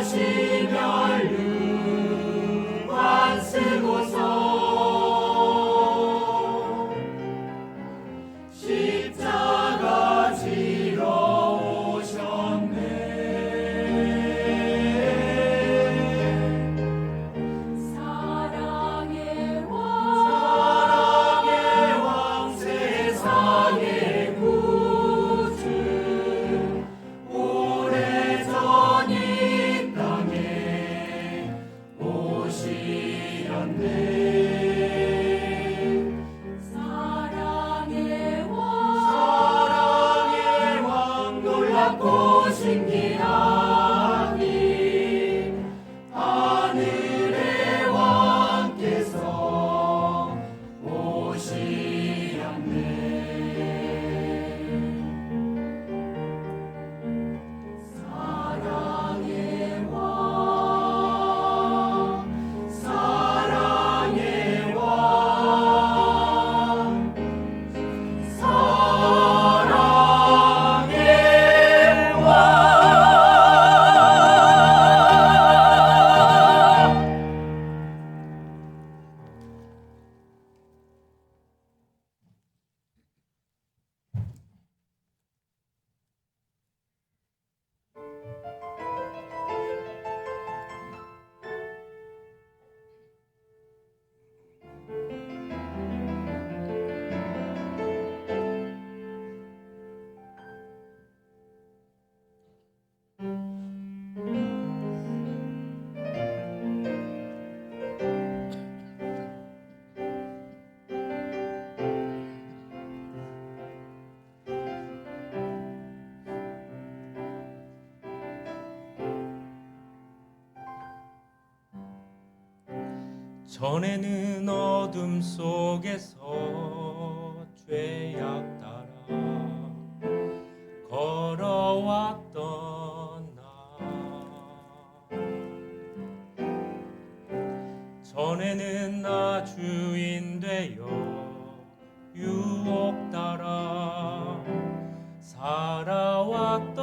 하시며 전에는 어둠 속에서 죄악 따라 걸어왔던 나. 전에는 나 주인 되어 유혹 따라 살아왔던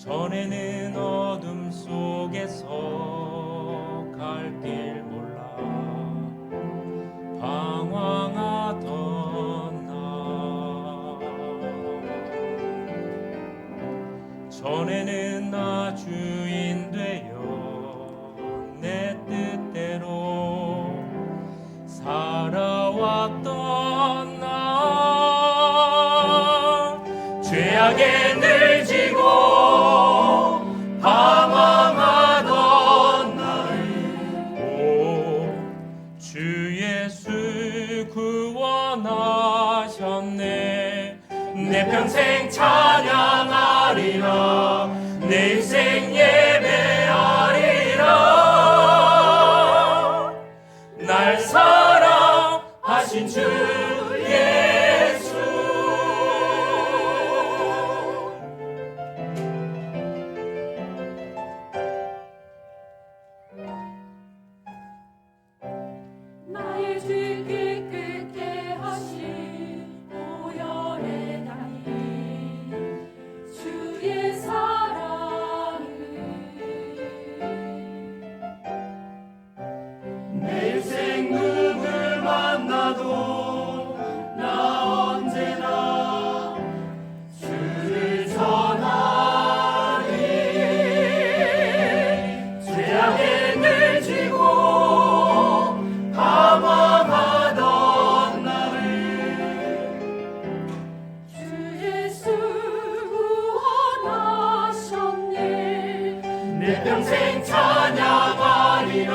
전에는 어둠 속에서 갈 길 몰라. 방황하던 나. 전에는 나 주인 되어 내 뜻대로 살아왔던 나. 죄악에 늘 내 내 평생 찬양하리라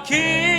Joaquim.